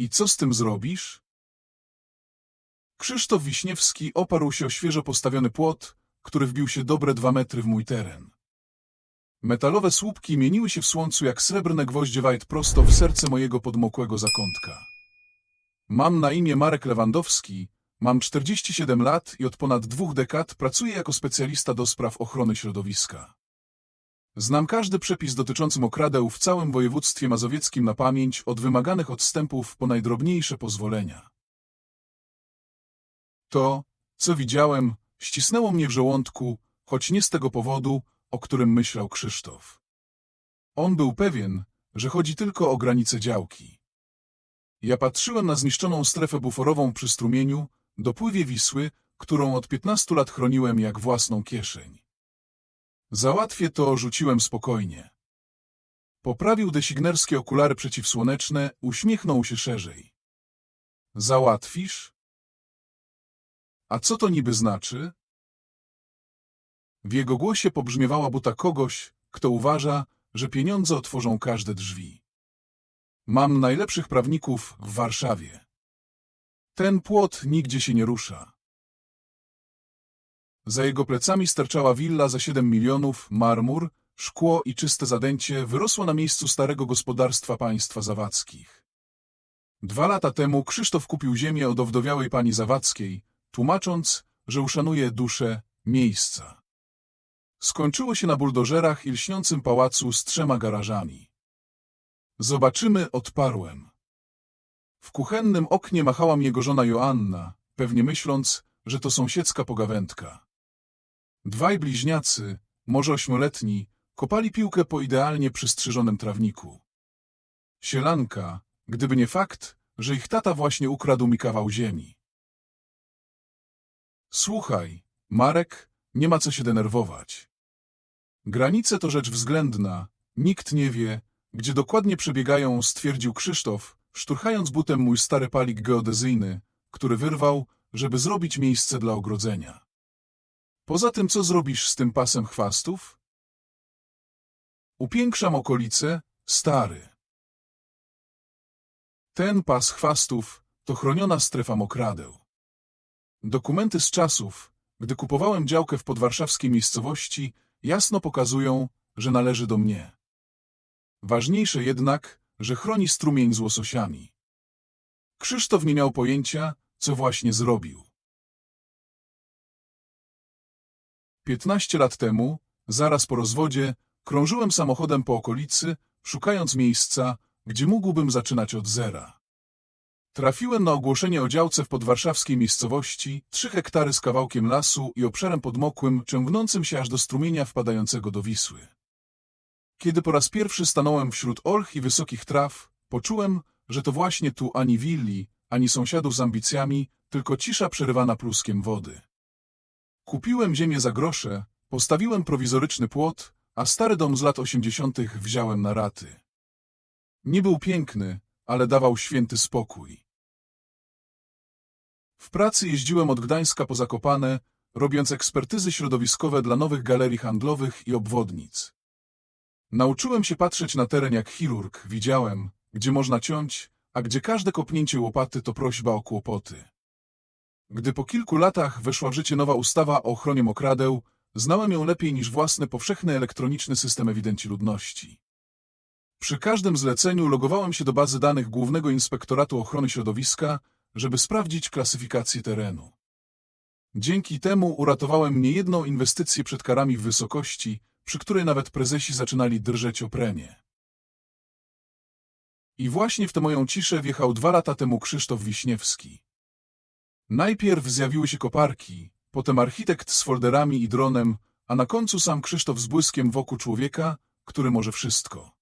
I co z tym zrobisz? Krzysztof Wiśniewski oparł się o świeżo postawiony płot, który wbił się dobre dwa metry w mój teren. Metalowe słupki mieniły się w słońcu jak srebrne gwoździe wajt prosto w serce mojego podmokłego zakątka. Mam na imię Marek Lewandowski, mam 47 lat i od ponad dwóch dekad pracuję jako specjalista do spraw ochrony środowiska. Znam każdy przepis dotyczący mokradeł w całym województwie mazowieckim na pamięć od wymaganych odstępów po najdrobniejsze pozwolenia. To, co widziałem, ścisnęło mnie w żołądku, choć nie z tego powodu, o którym myślał Krzysztof. On był pewien, że chodzi tylko o granice działki. Ja patrzyłem na zniszczoną strefę buforową przy strumieniu, dopływie Wisły, którą od 15 lat chroniłem jak własną kieszeń. Załatwię to, rzuciłem spokojnie. Poprawił designerskie okulary przeciwsłoneczne, uśmiechnął się szerzej. Załatwisz? A co to niby znaczy? W jego głosie pobrzmiewała buta kogoś, kto uważa, że pieniądze otworzą każde drzwi. Mam najlepszych prawników w Warszawie. Ten płot nigdzie się nie rusza. Za jego plecami sterczała willa za 7 milionów, marmur, szkło i czyste zadęcie wyrosło na miejscu starego gospodarstwa państwa Zawackich. Dwa lata temu Krzysztof kupił ziemię od owdowiałej pani Zawadzkiej, tłumacząc, że uszanuje duszę miejsca. Skończyło się na buldożerach i lśniącym pałacu z trzema garażami. Zobaczymy, odparłem. W kuchennym oknie machała mi jego żona Joanna, pewnie myśląc, że to sąsiedzka pogawędka. Dwaj bliźniacy, może ośmioletni, kopali piłkę po idealnie przystrzyżonym trawniku. Sielanka, gdyby nie fakt, że ich tata właśnie ukradł mi kawał ziemi. Słuchaj, Marek, nie ma co się denerwować. Granice to rzecz względna, nikt nie wie, gdzie dokładnie przebiegają, stwierdził Krzysztof, szturchając butem mój stary palik geodezyjny, który wyrwał, żeby zrobić miejsce dla ogrodzenia. Poza tym, co zrobisz z tym pasem chwastów? Upiększam okolice, stary. Ten pas chwastów to chroniona strefa mokradeł. Dokumenty z czasów, gdy kupowałem działkę w podwarszawskiej miejscowości, jasno pokazują, że należy do mnie. Ważniejsze jednak, że chroni strumień z łososiami. Krzysztof nie miał pojęcia, co właśnie zrobił. Piętnaście lat temu, zaraz po rozwodzie, krążyłem samochodem po okolicy, szukając miejsca, gdzie mógłbym zaczynać od zera. Trafiłem na ogłoszenie o działce w podwarszawskiej miejscowości, trzy hektary z kawałkiem lasu i obszarem podmokłym, ciągnącym się aż do strumienia wpadającego do Wisły. Kiedy po raz pierwszy stanąłem wśród olch i wysokich traw, poczułem, że to właśnie tu ani willi, ani sąsiadów z ambicjami, tylko cisza przerywana pluskiem wody. Kupiłem ziemię za grosze, postawiłem prowizoryczny płot, a stary dom z lat osiemdziesiątych wziąłem na raty. Nie był piękny, ale dawał święty spokój. W pracy jeździłem od Gdańska po Zakopane, robiąc ekspertyzy środowiskowe dla nowych galerii handlowych i obwodnic. Nauczyłem się patrzeć na teren jak chirurg, widziałem, gdzie można ciąć, a gdzie każde kopnięcie łopaty to prośba o kłopoty. Gdy po kilku latach weszła w życie nowa ustawa o ochronie mokradeł, znałem ją lepiej niż własny powszechny elektroniczny system ewidencji ludności. Przy każdym zleceniu logowałem się do bazy danych Głównego Inspektoratu Ochrony Środowiska, żeby sprawdzić klasyfikację terenu. Dzięki temu uratowałem niejedną inwestycję przed karami w wysokości, przy której nawet prezesi zaczynali drżeć o premię. I właśnie w tę moją ciszę wjechał dwa lata temu Krzysztof Wiśniewski. Najpierw zjawiły się koparki, potem architekt z folderami i dronem, a na końcu sam Krzysztof z błyskiem wokół człowieka, który może wszystko.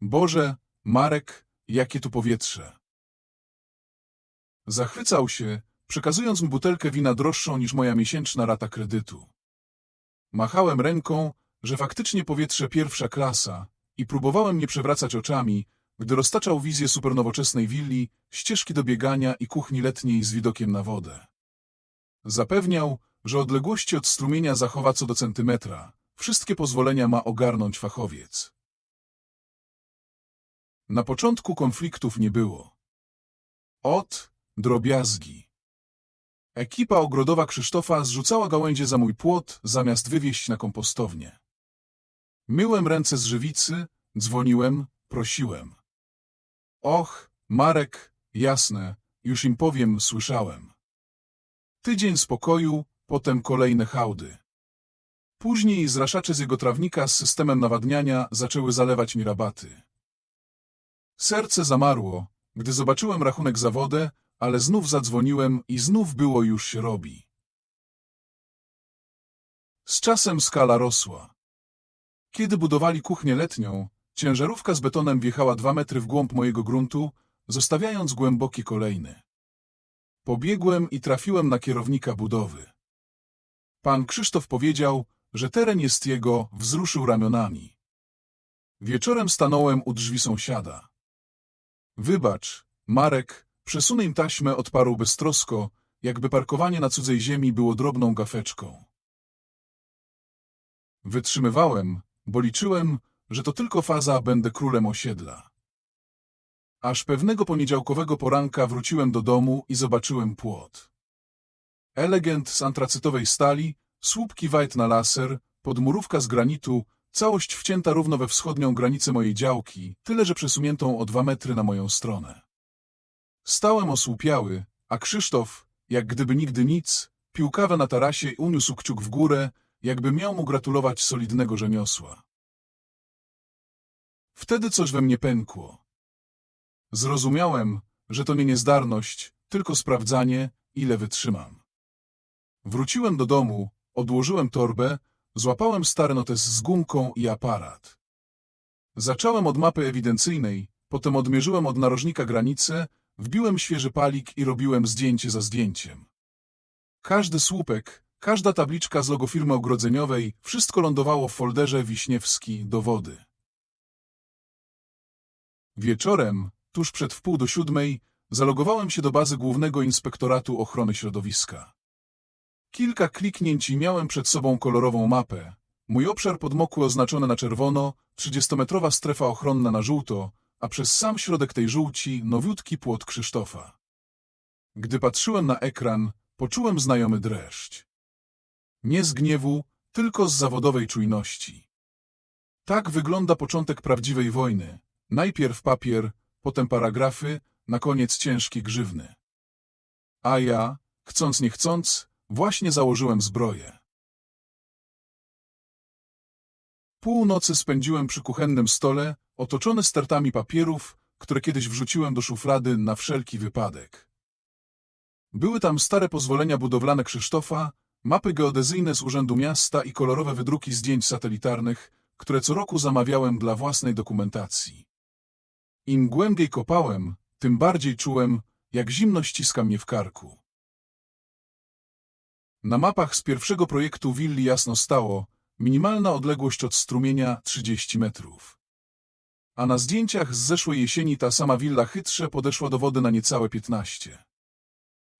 Boże, Marek, jakie tu powietrze! Zachwycał się, przekazując mi butelkę wina droższą niż moja miesięczna rata kredytu. Machałem ręką, że faktycznie powietrze pierwsza klasa i próbowałem nie przewracać oczami, gdy roztaczał wizję supernowoczesnej willi, ścieżki do biegania i kuchni letniej z widokiem na wodę. Zapewniał, że odległości od strumienia zachowa co do centymetra. Wszystkie pozwolenia ma ogarnąć fachowiec. Na początku konfliktów nie było. Ot, drobiazgi. Ekipa ogrodowa Krzysztofa zrzucała gałęzie za mój płot, zamiast wywieźć na kompostownię. Myłem ręce z żywicy, dzwoniłem, prosiłem. Och, Marek, jasne, już im powiem, słyszałem. Tydzień spokoju, potem kolejne hałdy. Później zraszacze z jego trawnika z systemem nawadniania zaczęły zalewać mi rabaty. Serce zamarło, gdy zobaczyłem rachunek za wodę, ale znów zadzwoniłem i znów było już się robi. Z czasem skala rosła. Kiedy budowali kuchnię letnią, ciężarówka z betonem wjechała dwa metry w głąb mojego gruntu, zostawiając głęboki kolejny. Pobiegłem i trafiłem na kierownika budowy. Pan Krzysztof powiedział, że teren jest jego, wzruszył ramionami. Wieczorem stanąłem u drzwi sąsiada. Wybacz, Marek, przesunę im taśmę, odparł beztrosko, jakby parkowanie na cudzej ziemi było drobną gafeczką. Wytrzymywałem, bo liczyłem, że to tylko faza, będę królem osiedla. Aż pewnego poniedziałkowego poranka wróciłem do domu i zobaczyłem płot. Elegant z antracytowej stali, słupki wajt na laser, podmurówka z granitu, całość wcięta równo we wschodnią granicę mojej działki, tyle że przesuniętą o dwa metry na moją stronę. Stałem osłupiały, a Krzysztof, jak gdyby nigdy nic, pił kawę na tarasie i uniósł kciuk w górę, jakby miał mu gratulować solidnego rzemiosła. Wtedy coś we mnie pękło. Zrozumiałem, że to nie niezdarność, tylko sprawdzanie, ile wytrzymam. Wróciłem do domu, odłożyłem torbę, złapałem stary notes z gumką i aparat. Zacząłem od mapy ewidencyjnej, potem odmierzyłem od narożnika granicę, wbiłem świeży palik i robiłem zdjęcie za zdjęciem. Każdy słupek, każda tabliczka z logo firmy ogrodzeniowej, wszystko lądowało w folderze Wiśniewski dowody. Wieczorem, tuż przed wpół do siódmej, zalogowałem się do bazy Głównego Inspektoratu Ochrony Środowiska. Kilka kliknięć i miałem przed sobą kolorową mapę. Mój obszar podmokły oznaczony na czerwono, trzydziestometrowa strefa ochronna na żółto, a przez sam środek tej żółci nowiutki płot Krzysztofa. Gdy patrzyłem na ekran, poczułem znajomy dreszcz. Nie z gniewu, tylko z zawodowej czujności. Tak wygląda początek prawdziwej wojny. Najpierw papier, potem paragrafy, na koniec ciężki grzywny. A ja, chcąc nie chcąc, właśnie założyłem zbroję. Północy spędziłem przy kuchennym stole, otoczony stertami papierów, które kiedyś wrzuciłem do szuflady na wszelki wypadek. Były tam stare pozwolenia budowlane Krzysztofa, mapy geodezyjne z Urzędu Miasta i kolorowe wydruki zdjęć satelitarnych, które co roku zamawiałem dla własnej dokumentacji. Im głębiej kopałem, tym bardziej czułem, jak zimno ściska mnie w karku. Na mapach z pierwszego projektu willi jasno stało, minimalna odległość od strumienia 30 metrów. A na zdjęciach z zeszłej jesieni ta sama willa chytrze podeszła do wody na niecałe 15.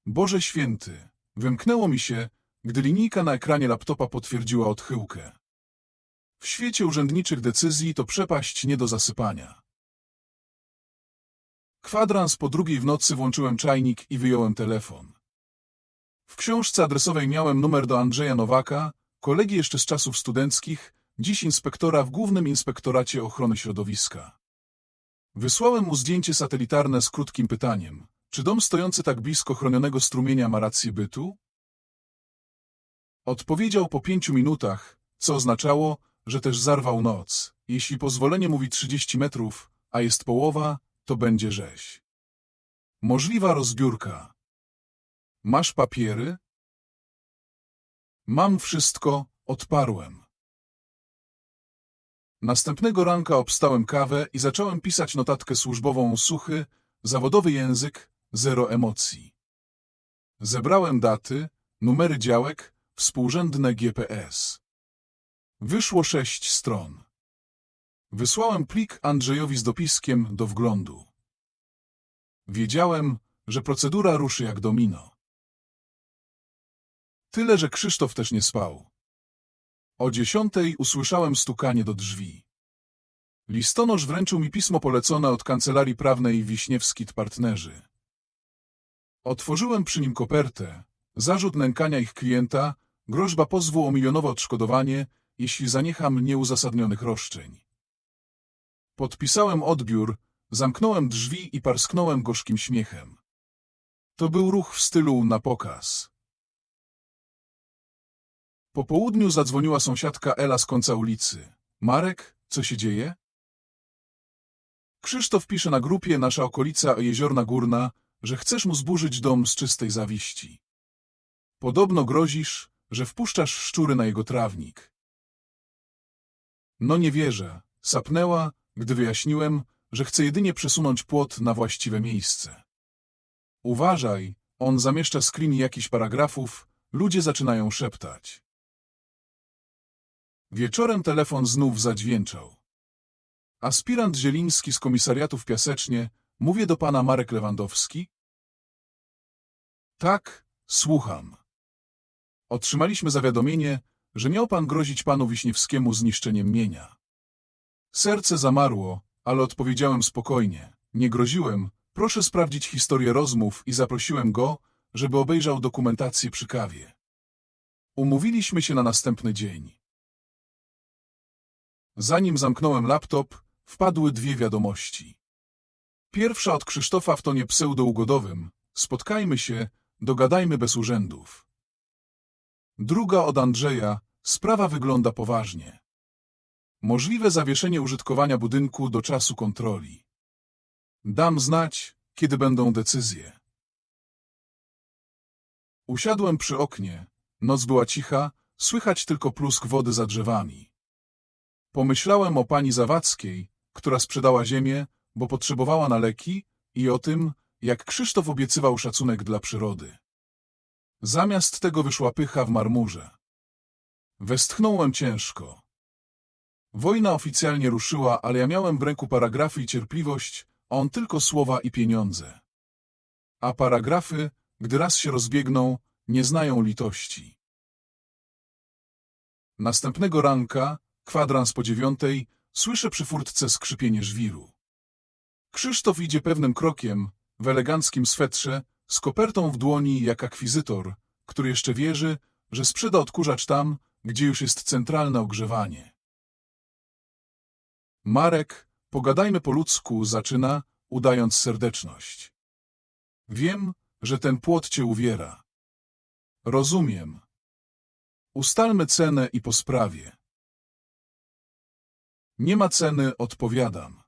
Boże święty, wymknęło mi się, gdy linijka na ekranie laptopa potwierdziła odchyłkę. W świecie urzędniczych decyzji to przepaść nie do zasypania. Kwadrans po drugiej w nocy włączyłem czajnik i wyjąłem telefon. W książce adresowej miałem numer do Andrzeja Nowaka, kolegi jeszcze z czasów studenckich, dziś inspektora w Głównym Inspektoracie Ochrony Środowiska. Wysłałem mu zdjęcie satelitarne z krótkim pytaniem. Czy dom stojący tak blisko chronionego strumienia ma rację bytu? Odpowiedział po pięciu minutach, co oznaczało, że też zarwał noc. Jeśli pozwolenie mówi 30 metrów, a jest połowa, to będzie rzeź. Możliwa rozbiórka. Masz papiery? Mam wszystko, odparłem. Następnego ranka obstałem kawę i zacząłem pisać notatkę służbową suchy, zawodowy język, zero emocji. Zebrałem daty, numery działek, współrzędne GPS. Wyszło sześć stron. Wysłałem plik Andrzejowi z dopiskiem do wglądu. Wiedziałem, że procedura ruszy jak domino. Tyle, że Krzysztof też nie spał. O dziesiątej usłyszałem stukanie do drzwi. Listonosz wręczył mi pismo polecone od kancelarii prawnej Wiśniewski Partnerzy. Otworzyłem przy nim kopertę, zarzut nękania ich klienta, groźba pozwu o milionowe odszkodowanie, jeśli zaniecham nieuzasadnionych roszczeń. Podpisałem odbiór, zamknąłem drzwi i parsknąłem gorzkim śmiechem. To był ruch w stylu na pokaz. Po południu zadzwoniła sąsiadka Ela z końca ulicy. Marek, co się dzieje? Krzysztof pisze na grupie Nasza okolica Jeziorna Górna, że chcesz mu zburzyć dom z czystej zawiści. Podobno grozisz, że wpuszczasz szczury na jego trawnik. No nie wierzę, sapnęła, gdy wyjaśniłem, że chce jedynie przesunąć płot na właściwe miejsce. Uważaj, on zamieszcza screen jakichś paragrafów, ludzie zaczynają szeptać. Wieczorem telefon znów zadźwięczał. Aspirant Zieliński z komisariatu w Piasecznie, mówię do pana Marek Lewandowski? Tak, słucham. Otrzymaliśmy zawiadomienie, że miał pan grozić panu Wiśniewskiemu zniszczeniem mienia. Serce zamarło, ale odpowiedziałem spokojnie. Nie groziłem, proszę sprawdzić historię rozmów i zaprosiłem go, żeby obejrzał dokumentację przy kawie. Umówiliśmy się na następny dzień. Zanim zamknąłem laptop, wpadły dwie wiadomości. Pierwsza od Krzysztofa w tonie pseudougodowym. Spotkajmy się, dogadajmy bez urzędów. Druga od Andrzeja. Sprawa wygląda poważnie. Możliwe zawieszenie użytkowania budynku do czasu kontroli. Dam znać, kiedy będą decyzje. Usiadłem przy oknie. Noc była cicha, słychać tylko plusk wody za drzewami. Pomyślałem o pani Zawadzkiej, która sprzedała ziemię, bo potrzebowała na leki, i o tym, jak Krzysztof obiecywał szacunek dla przyrody. Zamiast tego wyszła pycha w marmurze. Westchnąłem ciężko. Wojna oficjalnie ruszyła, ale ja miałem w ręku paragrafy i cierpliwość, a on tylko słowa i pieniądze. A paragrafy, gdy raz się rozbiegną, nie znają litości. Następnego ranka, kwadrans po dziewiątej, słyszę przy furtce skrzypienie żwiru. Krzysztof idzie pewnym krokiem, w eleganckim swetrze, z kopertą w dłoni jak akwizytor, który jeszcze wierzy, że sprzeda odkurzacz tam, gdzie już jest centralne ogrzewanie. Marek, pogadajmy po ludzku, zaczyna, udając serdeczność. Wiem, że ten płot cię uwiera. Rozumiem. Ustalmy cenę i po sprawie. Nie ma ceny, odpowiadam.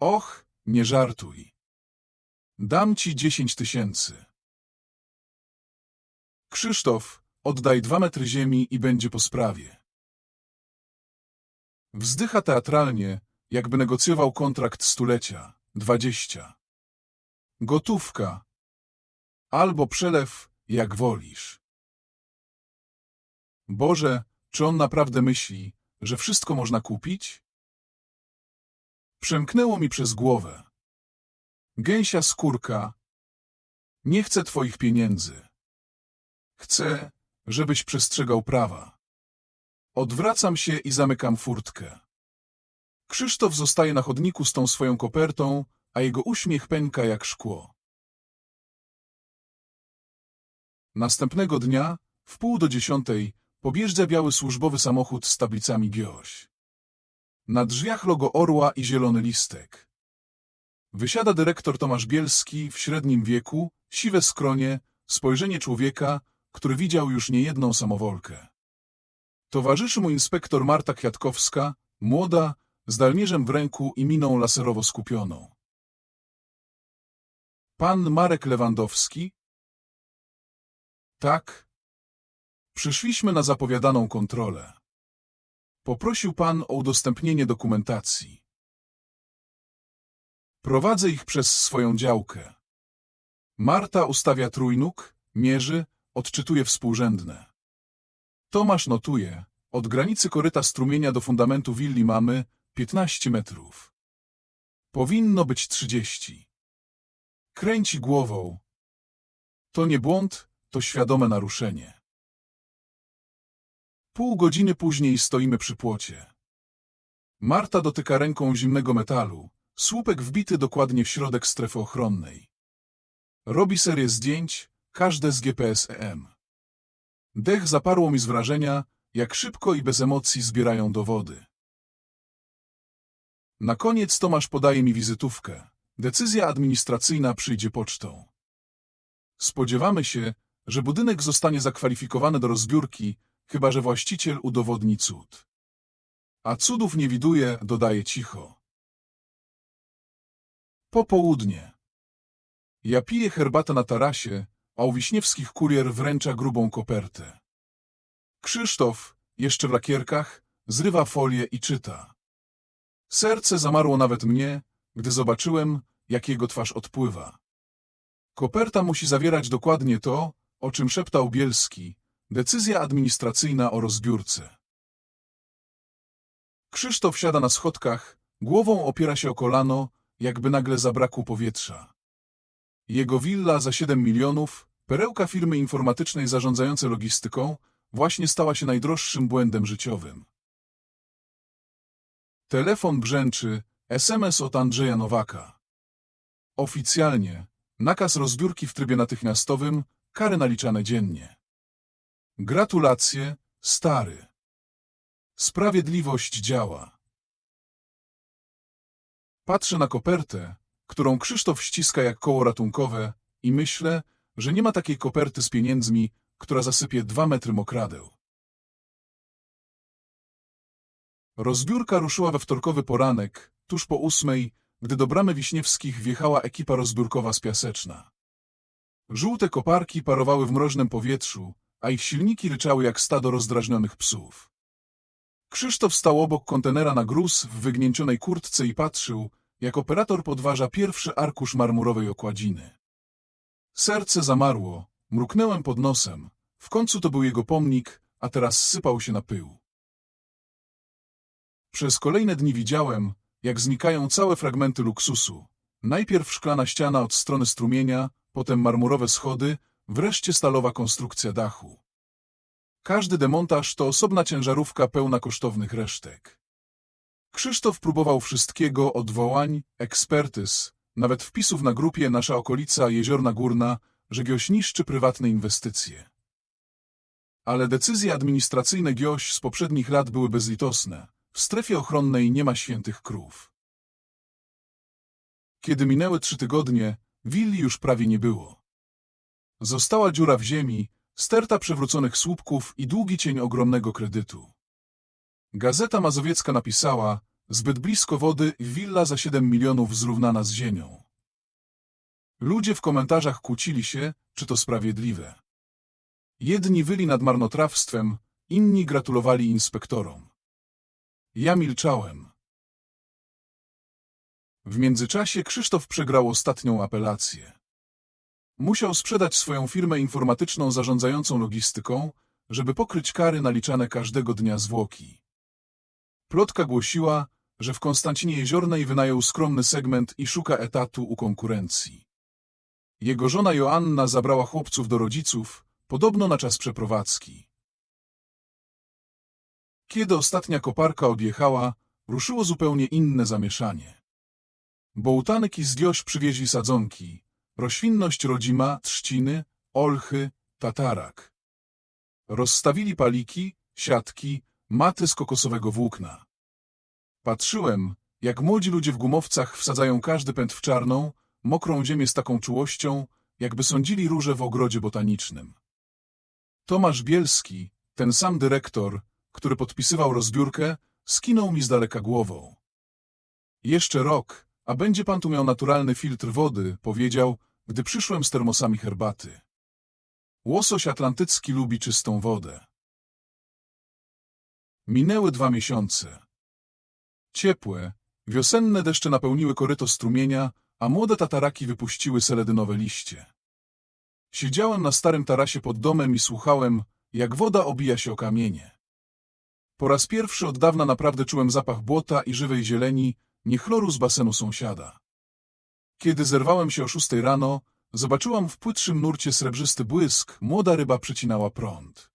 Och, nie żartuj. Dam ci dziesięć tysięcy. Krzysztof, oddaj dwa metry ziemi i będzie po sprawie. Wzdycha teatralnie, jakby negocjował kontrakt stulecia. Dwadzieścia. Gotówka. Albo przelew, jak wolisz. Boże, czy on naprawdę myśli, że wszystko można kupić? Przemknęło mi przez głowę. Gęsia skórka. Nie chcę twoich pieniędzy. Chcę, żebyś przestrzegał prawa. Odwracam się i zamykam furtkę. Krzysztof zostaje na chodniku z tą swoją kopertą, a jego uśmiech pęka jak szkło. Następnego dnia, w pół do dziesiątej, Pobieżdża biały służbowy samochód z tablicami GIOŚ. Na drzwiach logo orła i zielony listek. Wysiada dyrektor Tomasz Bielski w średnim wieku, siwe skronie, spojrzenie człowieka, który widział już niejedną samowolkę. Towarzyszy mu inspektor Marta Kwiatkowska, młoda, z dalnierzem w ręku i miną laserowo skupioną. Pan Marek Lewandowski? Tak, Przyszliśmy na zapowiadaną kontrolę. Poprosił pan o udostępnienie dokumentacji. Prowadzę ich przez swoją działkę. Marta ustawia trójnóg, mierzy, odczytuje współrzędne. Tomasz notuje, od granicy koryta strumienia do fundamentu willi mamy 15 metrów. Powinno być 30. Kręci głową. To nie błąd, to świadome naruszenie. Pół godziny później stoimy przy płocie. Marta dotyka ręką zimnego metalu, słupek wbity dokładnie w środek strefy ochronnej. Robi serię zdjęć, każde z GPS-EM. Dech zaparło mi z wrażenia, jak szybko i bez emocji zbierają dowody. Na koniec Tomasz podaje mi wizytówkę. Decyzja administracyjna przyjdzie pocztą. Spodziewamy się, że budynek zostanie zakwalifikowany do rozbiórki, chyba że właściciel udowodni cud. A cudów nie widuje, dodaje cicho. Popołudnie. Ja piję herbatę na tarasie, a u Wiśniewskich kurier wręcza grubą kopertę. Krzysztof, jeszcze w lakierkach, zrywa folię i czyta. Serce zamarło nawet mnie, gdy zobaczyłem, jak jego twarz odpływa. Koperta musi zawierać dokładnie to, o czym szeptał Bielski, decyzja administracyjna o rozbiórce. Krzysztof siada na schodkach, głową opiera się o kolano, jakby nagle zabrakło powietrza. Jego willa za 7 milionów, perełka firmy informatycznej zarządzającej logistyką, właśnie stała się najdroższym błędem życiowym. Telefon brzęczy, SMS od Andrzeja Nowaka. Oficjalnie, nakaz rozbiórki w trybie natychmiastowym, kary naliczane dziennie. Gratulacje, stary. Sprawiedliwość działa. Patrzę na kopertę, którą Krzysztof ściska jak koło ratunkowe i myślę, że nie ma takiej koperty z pieniędzmi, która zasypie dwa metry mokradeł. Rozbiórka ruszyła we wtorkowy poranek, tuż po ósmej, gdy do bramy Wiśniewskich wjechała ekipa rozbiórkowa z Piaseczna. Żółte koparki parowały w mroźnym powietrzu, a ich silniki ryczały jak stado rozdrażnionych psów. Krzysztof stał obok kontenera na gruz w wygnięcionej kurtce i patrzył, jak operator podważa pierwszy arkusz marmurowej okładziny. Serce zamarło, mruknęłem pod nosem. W końcu to był jego pomnik, a teraz sypał się na pył. Przez kolejne dni widziałem, jak znikają całe fragmenty luksusu. Najpierw szklana ściana od strony strumienia, potem marmurowe schody, wreszcie stalowa konstrukcja dachu. Każdy demontaż to osobna ciężarówka pełna kosztownych resztek. Krzysztof próbował wszystkiego, odwołań, ekspertyz, nawet wpisów na grupie Nasza okolica Jeziorna Górna, że Gioś niszczy prywatne inwestycje. Ale decyzje administracyjne Gioś z poprzednich lat były bezlitosne. W strefie ochronnej nie ma świętych krów. Kiedy minęły trzy tygodnie, willi już prawie nie było. Została dziura w ziemi, sterta przewróconych słupków i długi cień ogromnego kredytu. Gazeta Mazowiecka napisała, zbyt blisko wody willa za 7 milionów zrównana z ziemią. Ludzie w komentarzach kłócili się, czy to sprawiedliwe. Jedni wyli nad marnotrawstwem, inni gratulowali inspektorom. Ja milczałem. W międzyczasie Krzysztof przegrał ostatnią apelację. Musiał sprzedać swoją firmę informatyczną zarządzającą logistyką, żeby pokryć kary naliczane każdego dnia zwłoki. Plotka głosiła, że w Konstancinie Jeziornej wynajął skromny segment i szuka etatu u konkurencji. Jego żona Joanna zabrała chłopców do rodziców, podobno na czas przeprowadzki. Kiedy ostatnia koparka odjechała, ruszyło zupełnie inne zamieszanie. Bołtanek i zdioś przywieźli sadzonki, roślinność rodzima, trzciny, olchy, tatarak. Rozstawili paliki, siatki, maty z kokosowego włókna. Patrzyłem, jak młodzi ludzie w gumowcach wsadzają każdy pęd w czarną, mokrą ziemię z taką czułością, jakby sądzili róże w ogrodzie botanicznym. Tomasz Bielski, ten sam dyrektor, który podpisywał rozbiórkę, skinął mi z daleka głową. Jeszcze rok, a będzie pan tu miał naturalny filtr wody, powiedział, gdy przyszłem z termosami herbaty. Łosoś atlantycki lubi czystą wodę. Minęły dwa miesiące. Ciepłe, wiosenne deszcze napełniły koryto strumienia, a młode tataraki wypuściły seledynowe liście. Siedziałem na starym tarasie pod domem i słuchałem, jak woda obija się o kamienie. Po raz pierwszy od dawna naprawdę czułem zapach błota i żywej zieleni, nie chloru z basenu sąsiada. Kiedy zerwałem się o szóstej rano, zobaczyłam w płytszym nurcie srebrzysty błysk, młoda ryba przecinała prąd.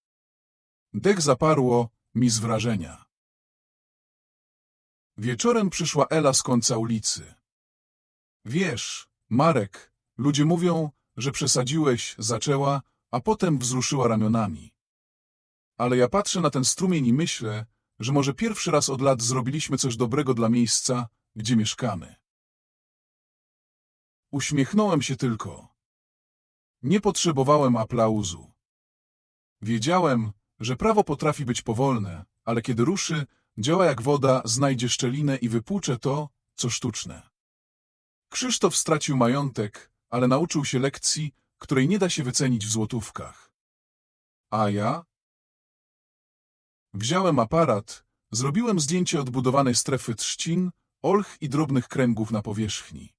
Dech zaparło mi z wrażenia. Wieczorem przyszła Ela z końca ulicy. Wiesz, Marek, ludzie mówią, że przesadziłeś, zaczęła, a potem wzruszyła ramionami. Ale ja patrzę na ten strumień i myślę, że może pierwszy raz od lat zrobiliśmy coś dobrego dla miejsca, gdzie mieszkamy. Uśmiechnąłem się tylko. Nie potrzebowałem aplauzu. Wiedziałem, że prawo potrafi być powolne, ale kiedy ruszy, działa jak woda, znajdzie szczelinę i wypłucze to, co sztuczne. Krzysztof stracił majątek, ale nauczył się lekcji, której nie da się wycenić w złotówkach. A ja? Wziąłem aparat, zrobiłem zdjęcie odbudowanej strefy trzcin, olch i drobnych kręgów na powierzchni.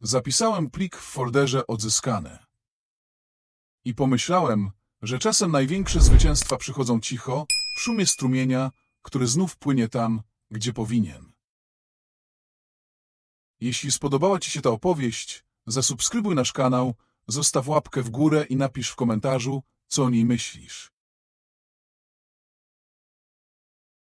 Zapisałem plik w folderze odzyskane. I pomyślałem, że czasem największe zwycięstwa przychodzą cicho, w szumie strumienia, który znów płynie tam, gdzie powinien. Jeśli spodobała Ci się ta opowieść, zasubskrybuj nasz kanał, zostaw łapkę w górę i napisz w komentarzu, co o niej myślisz.